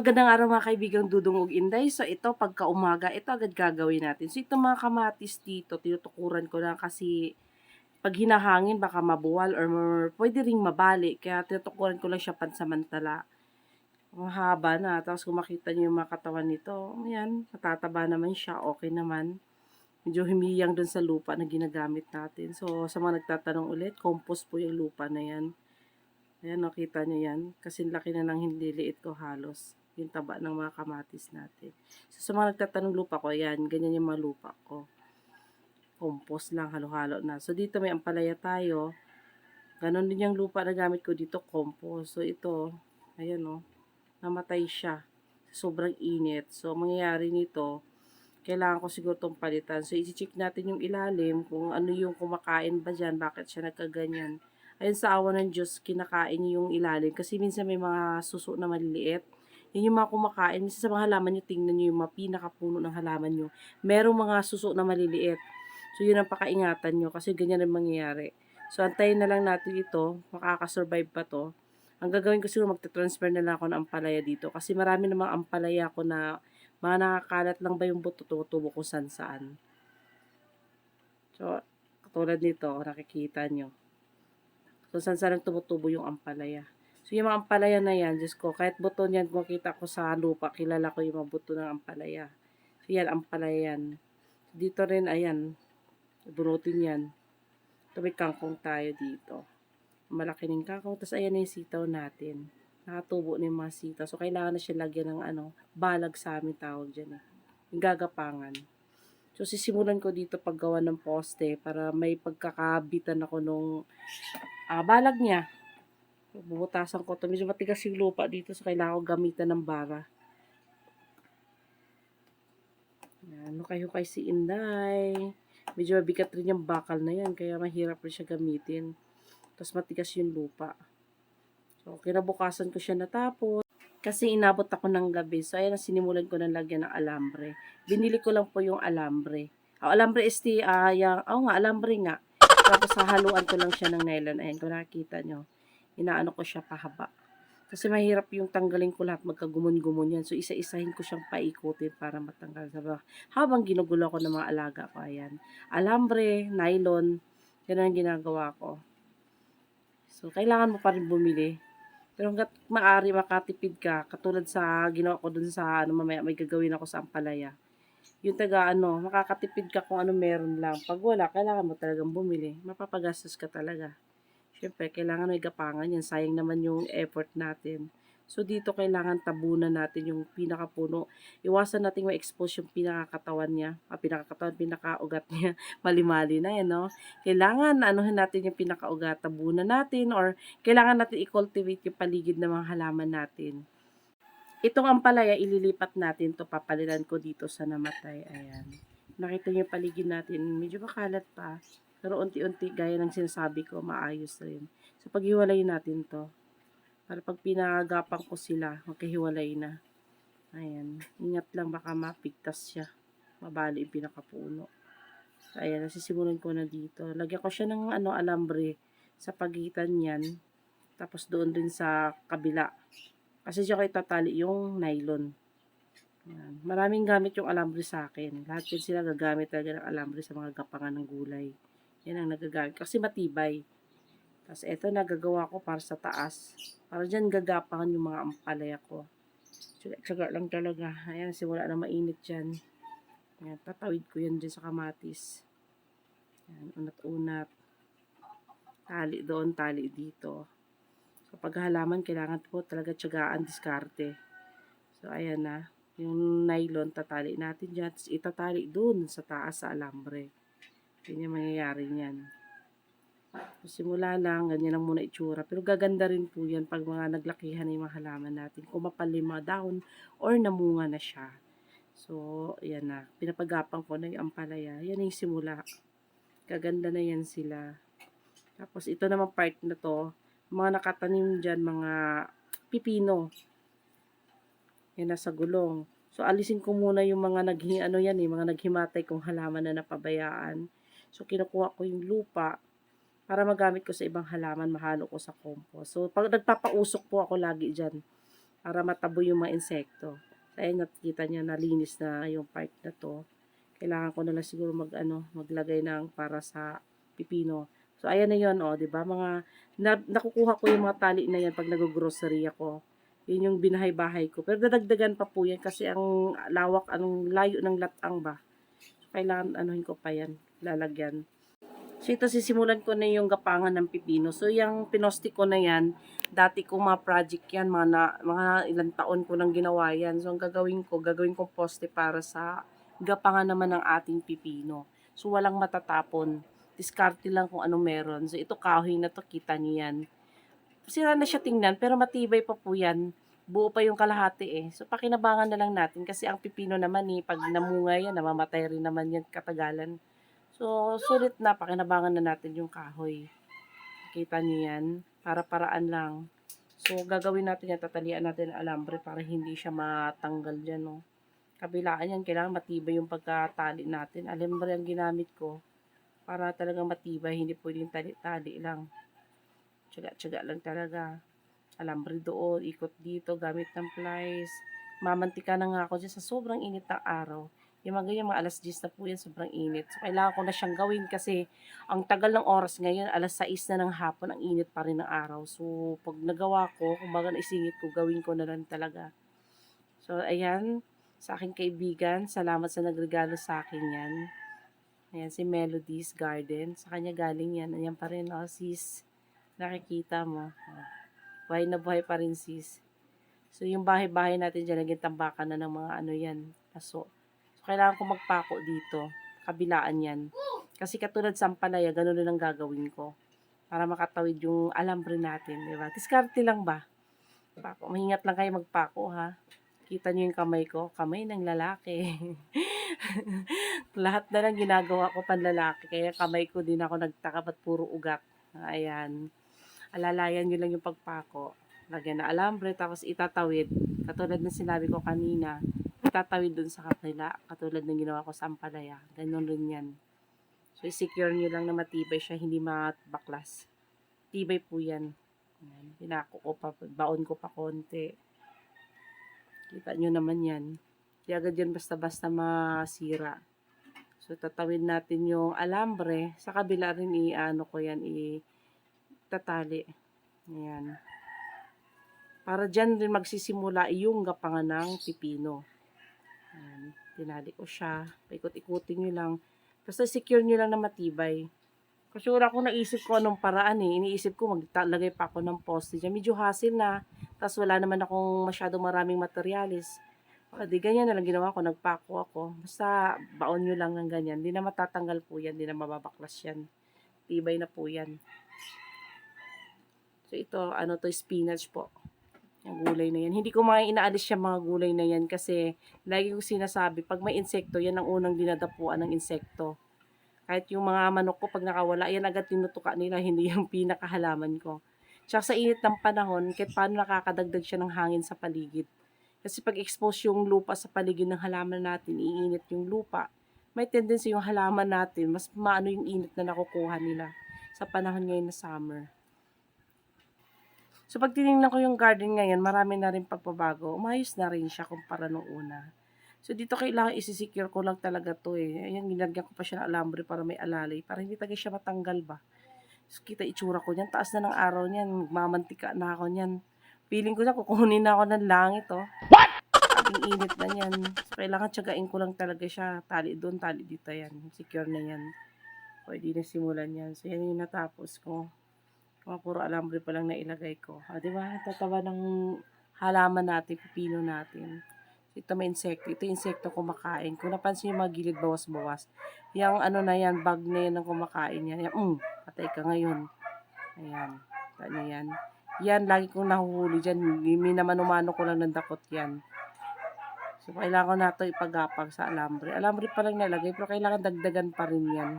Magandang araw mga kaibigang Dudong ug Inday. So ito pagka umaga, ito agad gagawin natin. So ito mga kamatis dito, tinutukuran ko na kasi pag hinahangin baka mabuwal or pwede ring mabali. Kaya tinutukuran ko lang siya pansamantala. Mahaba na. Tapos kung makita niyo yung mga katawan nito, ayan, matataba naman siya. Okay naman. Medyo humiyang dun sa lupa na ginagamit natin. So sa mga nagtatanong ulit, compost po yung lupa na yan. Ayan, nakita nyo yan. Kasi laki na ng hindi liit ko halos. Yung taba ng mga kamatis natin. So, sa mga nagtatanong lupa ko, yan, ganyan yung mga lupa ko. Compost lang, halo-halo na. So, dito may ampalaya tayo. Ganon din yung lupa na gamit ko dito, compost. So, ito, ayan o, namatay siya. Sobrang init. So, mangyayari nito, kailangan ko siguro itong palitan. So, isi-check natin yung ilalim, kung ano yung kumakain ba dyan, bakit siya nagkaganyan ayun sa awa ng Diyos, kinakain yung ilalim. Kasi minsan may mga suso na maliliit. Yun yung mga kumakain. Minsan sa mga halaman nyo, tingnan nyo yung mga pinakapuno ng halaman nyo. Merong mga suso na maliliit. So, yun ang pakaingatan nyo kasi ganyan ang mangyayari. So, antayin na lang natin ito. Makakasurvive pa to. Ang gagawin ko siguro, magte-transfer na lang ako ng ampalaya dito. Kasi marami namang ampalaya ko na mga nakakalat lang ba yung buto tumutubo kung saan saan. So, katulad nito, nakikita nyo. So, saan saan tumutubo yung ampalaya. So, yung mga ampalaya na yan, Diyos ko, kahit buto niyan, makita ko sa lupa, kilala ko yung mga buto ng ampalaya. So, yan, ampalaya yan. Dito rin, ayan, bunutin yan. Ito may kangkong tayo dito. Malaki ng kangkong. Tapos, ayan na yung sitaw natin. Nakatubo na yung mga sitaw. So, kailangan na siya lagyan ng ano, balag sa amin tawag dyan. Eh. Yung gagapangan. So, sisimulan ko dito paggawa ng poste para may pagkakabitan ako nung ah, balag niya. Bubutasan ko to. Medyo matigas yung lupa dito so kailangan ko gamitan ng bara. Ano kayo kay si Inday. Medyo mabigat rin yung bakal na yan kaya mahirap rin siya gamitin. Tapos matigas yung lupa. So, kinabukasan ko siya natapos. Kasi inabot ako ng gabi. So, ayan, sinimulan ko ng lagyan ng alambre. Binili ko lang po yung alambre. Oh, alambre is the, ah, yung, oh nga, alambre nga. Tapos hahaluan ko lang siya ng nylon. Ayan, kung nakikita nyo, inaano ko siya pahaba. Kasi mahirap yung tanggalin ko lahat, magkagumon-gumon yan. So, isa-isahin ko siyang paikutin para matanggal. Sabi, habang ginugulo ko ng mga alaga ko, ayan. Alambre, nylon, yan ang ginagawa ko. So, kailangan mo pa rin bumili. Pero hanggat maaari makatipid ka, katulad sa ginawa ko dun sa, ano, mamaya may gagawin ako sa Ampalaya. Yung taga, ano, makakatipid ka kung ano meron lang. Pag wala, kailangan mo talagang bumili. Mapapagastos ka talaga. Siyempre, kailangan may gapangan yan. Sayang naman yung effort natin. So, dito kailangan tabunan natin yung pinakapuno. Iwasan natin ma-expose yung pinakakatawan niya. Ah, pinakakatawan, pinakaugat niya. Mali-mali na yan, no? Kailangan, anuhin natin yung pinakaugat. Tabunan natin or kailangan natin i-cultivate yung paligid ng mga halaman natin. Itong ampalaya, ililipat natin to Papalitan ko dito sa namatay. Ayan. Nakita niyo paligid natin. Medyo makalat pa. Pero unti-unti, gaya ng sinasabi ko, maayos rin. So, paghiwalay natin to. Para pag pinagapang ko sila, magkahiwalay na. Ayan. Ingat lang, baka mapigtas siya. Mabali yung pinakapuno. So, ayan, nasisimulan ko na dito. Lagyan ko siya ng ano, alambre sa pagitan niyan. Tapos doon din sa kabila. Kasi siya ko itatali yung nylon. Ayan. Maraming gamit yung alambre sa akin. Lahat yan sila gagamit talaga ng alambre sa mga gapangan ng gulay. Yan ang nagagamit. Kasi matibay. Tapos ito nagagawa ko para sa taas. Para dyan gagapangan yung mga ampalaya ko. Tsaga lang talaga. Ayan, simula na mainit dyan. Ayan, tatawid ko yan dyan sa kamatis. Ayan, unat-unat. Tali doon, tali dito. So, pag halaman, kailangan po talaga tsagaan, diskarte. So, ayan na. Yung nylon, tatali natin dyan. Tapos, itatali doon sa taas sa alambre. Yung mangyayari niyan. So, simula lang, ganyan lang muna itsura. Pero gaganda rin po yan pag mga naglakihan na yung mga halaman natin. Kung mapali mga dahon or namunga na siya. So, ayan na. Pinapagapang ko na yung ampalaya. Yan yung simula. Gaganda na yan sila. Tapos, ito naman part na to. Mga nakatanim dyan, mga pipino. Yan nasa gulong. So, alisin ko muna yung mga naghi, ano yan eh, mga naghimatay kong halaman na napabayaan. So, kinukuha ko yung lupa para magamit ko sa ibang halaman, mahalo ko sa compost. So, pag nagpapausok po ako lagi dyan, para matabo yung mga insekto. So, ayan, nakikita niya, nalinis na yung part na to. Kailangan ko na lang siguro mag, ano, maglagay ng para sa pipino. So, ayan na yun, oh, di ba? Mga, na, nakukuha ko yung mga tali na yan pag nag-grocery ako. Yun yung binahay-bahay ko. Pero dadagdagan pa po yan kasi ang lawak, anong layo ng latang ba. Kailangan, anuhin ko pa yan, lalagyan. So, ito sisimulan ko na yung gapangan ng pipino. So, yung pinosti ko na yan, dati ko mga project yan, mga, na, mga ilang taon ko nang ginawa yan. So, ang gagawin ko, gagawin ko poste para sa gapangan naman ng ating pipino. So, walang matatapon. Diskarte lang kung ano meron. So, ito kahoy na to, kita niyo yan. Sira na siya tingnan, pero matibay pa po yan. Buo pa yung kalahati eh. So, pakinabangan na lang natin kasi ang pipino naman eh, pag namunga yan, namamatay rin naman yan katagalan. So, sulit na, pakinabangan na natin yung kahoy. Kita niyo yan, para-paraan lang. So, gagawin natin yan, tatalian natin ang alambre para hindi siya matanggal dyan, no. Kabilaan yan, kailangan matibay yung pagkatali natin. Alambre ang ginamit ko para talagang matibay, hindi pwedeng tali-tali lang. Tsaga-tsaga lang talaga. Alambre doon, ikot dito, gamit ng plies. Mamantika na nga ako dyan sa sobrang init ng araw. Yung mga ganyan, mga alas 10 na po yan, sobrang init. So, kailangan ko na siyang gawin kasi ang tagal ng oras ngayon, alas 6 na ng hapon, ang init pa rin ng araw. So, pag nagawa ko, kung baga naisingit ko, gawin ko na lang talaga. So, ayan, sa aking kaibigan, salamat sa nagregalo sa akin yan. Ayan, si Melody's Garden. Sa kanya galing yan. Ayan pa rin, oh, sis. Nakikita mo. Oh. Buhay na buhay pa rin, sis. So, yung bahay-bahay natin dyan, naging tambakan na ng mga ano yan, paso. So, kailangan ko magpako dito. Kabilaan yan. Kasi katulad sa Ampalaya, ganun din ang gagawin ko. Para makatawid yung alambre natin, di ba? Diskarte lang ba? Pako. Mahingat lang kayo magpako, ha? Kita niyo yung kamay ko. Kamay ng lalaki. Lahat na lang ginagawa ko panlalaki. Kaya kamay ko din ako nagtaka ba't puro ugat. Ayan. Alalayan nyo lang yung pagpako. Lagyan na alambre, tapos itatawid. Katulad ng sinabi ko kanina, itatawid dun sa kapila. Katulad ng ginawa ko sa Ampalaya. Ganon rin yan. So, i-secure nyo lang na matibay siya, hindi matbaklas. Tibay po yan. Ayan. Pinako ko pa, baon ko pa konti. Kita nyo naman yan. Di agad yan basta-basta masira. So, tatawid natin yung alambre. Sa kabila rin, i-ano ko yan, i-tatali. Ayan. Para dyan rin magsisimula yung gapangan ng pipino. Ayan. Tinali ko siya. Paikot-ikutin nyo lang. Basta secure nyo lang na matibay. Kasi wala akong naisip ko anong paraan eh. Iniisip ko maglalagay pa ako ng poste dyan. Medyo hassle na. Tapos wala naman akong masyado maraming materialis. O, di ganyan na lang ginawa ko. Nagpako ako. Basta baon nyo lang ng ganyan. Di na matatanggal po yan. Di na mababaklas yan. Tibay na po yan. So ito, ano to, spinach po. Yung gulay na yan. Hindi ko mga inaalis siya mga gulay na yan kasi lagi ko sinasabi, pag may insekto, yan ang unang dinadapuan ng insekto. Kahit yung mga manok ko, pag nakawala, yan agad tinutuka nila, hindi yung pinakahalaman ko. Tsaka sa init ng panahon, kahit paano nakakadagdag siya ng hangin sa paligid. Kasi pag expose yung lupa sa paligid ng halaman natin, iinit yung lupa, may tendency yung halaman natin, mas maano yung init na nakukuha nila sa panahon ngayon na summer. So pag tinignan ko yung garden ngayon, marami na rin pagpabago. Umayos na rin siya kumpara nung una. So dito kailangan isi-secure ko lang talaga to eh. Ayan, ginagyan ko pa siya ng alambre para may alalay. Para hindi talaga siya matanggal ba. So kita itsura ko niyan. Taas na ng araw niyan. Mamantika na ako niyan. Feeling ko na kukunin na ako ng langit oh. What? Ang init na niyan. So kailangan tsagain ko lang talaga siya. Tali doon, tali dito yan. Secure na yan. Pwede na simulan yan. So yan yung natapos ko. Mga puro alambre pa lang na ilagay ko. Ah, di ba? Tatawa ng halaman natin, pipino natin. Ito may insekto. Ito insekto kumakain. Kung napansin yung mga gilid bawas-bawas. Yung ano na yan, bag na yan ang kumakain yan. Yan, mm, patay ka ngayon. Ayan. Tanya yan. Yan, lagi kong nahuhuli dyan. Hindi naman umano ko lang ng dakot yan. So, kailangan ko na ito ipagapag sa alambre. Alambre pa lang nalagay, pero kailangan dagdagan pa rin yan.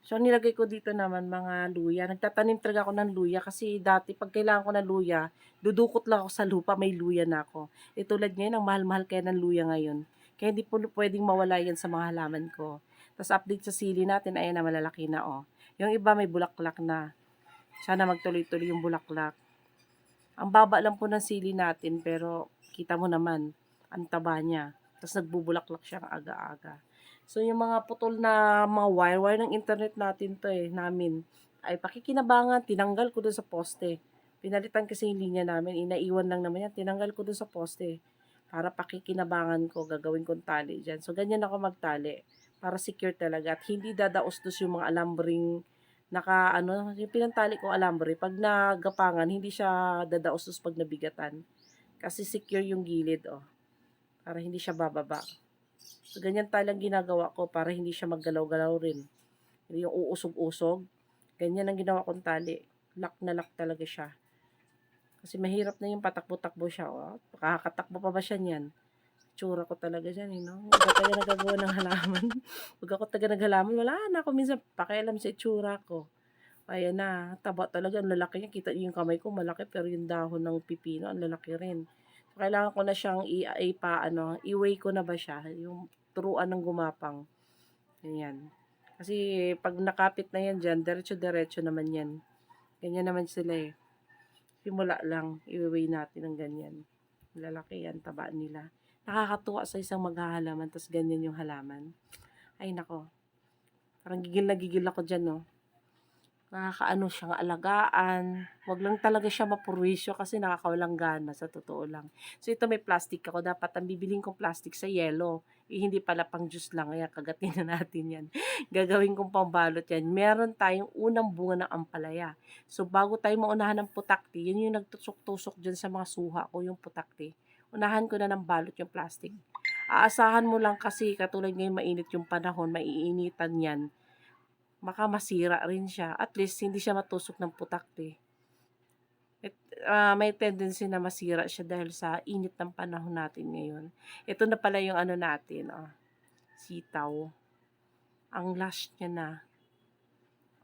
So, nilagay ko dito naman mga luya. Nagtatanim talaga ako ng luya kasi dati pag kailangan ko ng luya, dudukot lang ako sa lupa, may luya na ako. E tulad ngayon, ang mahal-mahal kaya ng luya ngayon. Kaya hindi po pwedeng mawala yan sa mga halaman ko. Tapos update sa sili natin, ayan na malalaki na oh. Yung iba may bulaklak na. Sana magtuloy-tuloy yung bulaklak. Ang baba lang po ng sili natin, pero kita mo naman, ang taba niya. Tapos nagbubulaklak siya aga-aga. So, yung mga putol na mga wire-wire ng internet natin to eh, namin, ay pakikinabangan, tinanggal ko dun sa poste. Pinalitan kasi yung linya namin, inaiwan lang naman yan, tinanggal ko dun sa poste. Para pakikinabangan ko, gagawin kong tali dyan. So, ganyan ako magtali. Para secure talaga. At hindi dadaos-dos yung mga alambring naka ano, yung pinantali ko alambre, pag nagapangan, hindi siya dadaos pag nabigatan. Kasi secure yung gilid, oh. Para hindi siya bababa. So, ganyan talang ginagawa ko para hindi siya maggalaw-galaw rin. Yung uusog-usog. Ganyan ang ginawa kong tali. Lock na lock talaga siya. Kasi mahirap na yung patakbo-takbo siya. Oh. Makakatakbo pa ba siya niyan? Tsura ko talaga dyan, eh, no? Huwag tayo nagagawa ng halaman. Huwag ako taga naghalaman. Wala na ako minsan pakialam sa itsura ko. Ayan na, taba talaga, ang lalaki niya. Kita yung kamay ko, malaki, pero yung dahon ng pipino, ang lalaki rin. Kailangan ko na siyang i, i pa, ano, i-weigh ko na ba siya, yung turuan ng gumapang. Ganyan. Kasi pag nakapit na yan dyan, diretso-diretso naman yan. Ganyan naman sila eh. Simula lang, i-weigh natin ng ganyan. Lalaki yan, taba nila. Nakakatuwa sa isang maghahalaman, tas ganyan yung halaman. Ay nako, parang gigil na gigil ako dyan, no. Nakakaano siyang alagaan. Wag lang talaga siya mapurwisyo kasi nakakawalang gana sa totoo lang. So ito may plastic ako. Dapat ang bibiling kong plastic sa yellow. Eh, hindi pala pang juice lang. Kaya kagatin na natin yan. Gagawin kong pambalot yan. Meron tayong unang bunga ng ampalaya. So bago tayo maunahan ng putakti, yun yung nagtusok-tusok dyan sa mga suha ko, yung putakti. Unahan ko na ng balot yung plastic. Aasahan mo lang kasi katulad ngayon mainit yung panahon, maiinitan yan baka masira rin siya. At least, hindi siya matusok ng putakti. It, uh, may tendency na masira siya dahil sa init ng panahon natin ngayon. Ito na pala yung ano natin, oh, sitaw. Ang lush niya na.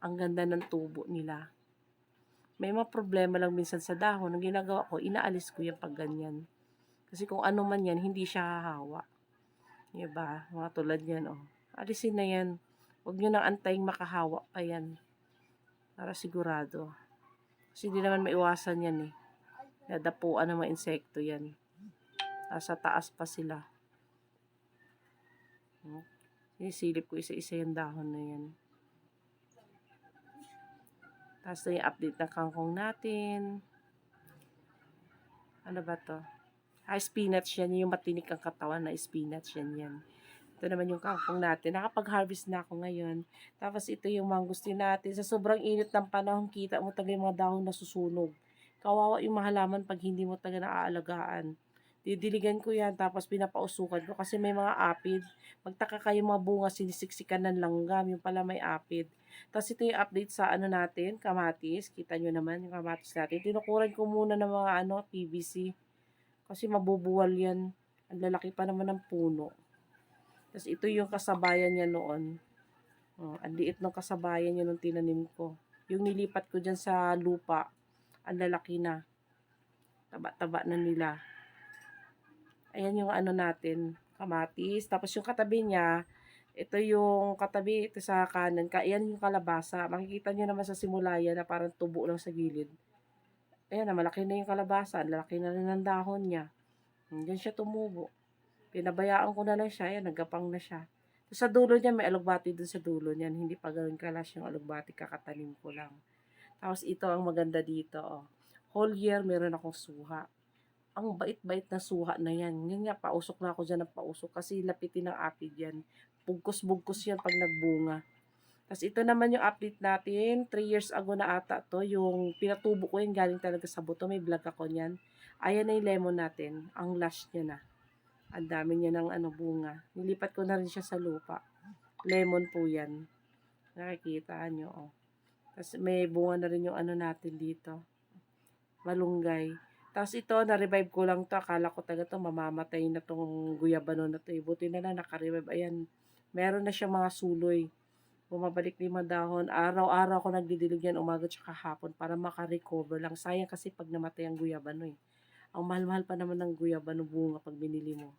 Ang ganda ng tubo nila. May mga problema lang minsan sa dahon. Ang ginagawa ko, inaalis ko yan pag ganyan. Kasi kung ano man yan, hindi siya hahawa. Diba? Mga tulad yan, oh. Alisin na yan Huwag nyo nang antaying makahawa pa yan. Para sigurado. Kasi hindi naman maiwasan yan eh. Nadapuan ng mga insekto yan. Nasa taas pa sila. Hmm. Sinisilip ko isa-isa yung dahon na yan. Tapos na yung update ng kangkong natin. Ano ba to? Ah, spinach yan. Yung matinik ang katawan na spinach yan yan. Ito naman yung kangkong natin. Nakapag-harvest na ako ngayon. Tapos ito yung mangustin natin. Sa sobrang init ng panahon, kita mo taga yung mga dahon na susunog. Kawawa yung mahalaman pag hindi mo taga naaalagaan. Didiligan ko yan, tapos pinapausukan ko kasi may mga apid. Magtaka kayo mga bunga, sinisiksikan ng langgam, yung pala may apid. Tapos ito yung update sa ano natin, kamatis. Kita nyo naman yung kamatis natin. Tinukuran ko muna ng mga ano, PVC. Kasi mabubuwal yan. Ang lalaki pa naman ng puno. Tapos ito yung kasabayan niya noon. Oh, ang liit ng kasabayan niya nung tinanim ko. Yung nilipat ko dyan sa lupa, ang lalaki na. Taba-taba na nila. Ayan yung ano natin, kamatis. Tapos yung katabi niya, ito yung katabi ito sa kanan. Ayan yung kalabasa. Makikita niyo naman sa simula yan na parang tubo lang sa gilid. Ayan na, malaki na yung kalabasa. Lalaki na rin ang dahon niya. Diyan siya tumubo. Pinabayaan ko na lang siya. Ayan, nagapang na siya. sa dulo niya, may alugbati dun sa dulo niyan. Hindi pa gawin kalas yung alugbati, kakatanim ko lang. Tapos ito ang maganda dito. Oh. Whole year, meron akong suha. Ang bait-bait na suha na yan. Yan nga, pausok na ako dyan ng pausok. Kasi lapitin ng apid yan. Bugkos-bugkos yan pag nagbunga. Tapos ito naman yung update natin. 3 years ago na ata to. Yung pinatubo ko yan galing talaga sa buto. May vlog ako niyan. Ayan na yung lemon natin. Ang lush niya na. Ang dami niya ng ano, bunga. Nilipat ko na rin siya sa lupa. Lemon po yan. Nakikita nyo, oh. Tapos may bunga na rin yung ano natin dito. Malunggay. Tapos ito, na-revive ko lang to. Akala ko taga to, mamamatay na tong guyabano na to. Eh. Buti na lang, naka-revive. Ayan, meron na siya mga suloy. Bumabalik lima dahon. Araw-araw ko nagdidilig yan, umaga tsaka hapon, para makarecover lang. Sayang kasi pag namatay ang guyabano eh. Ang mahal-mahal pa naman ng guyabano bunga pag binili mo.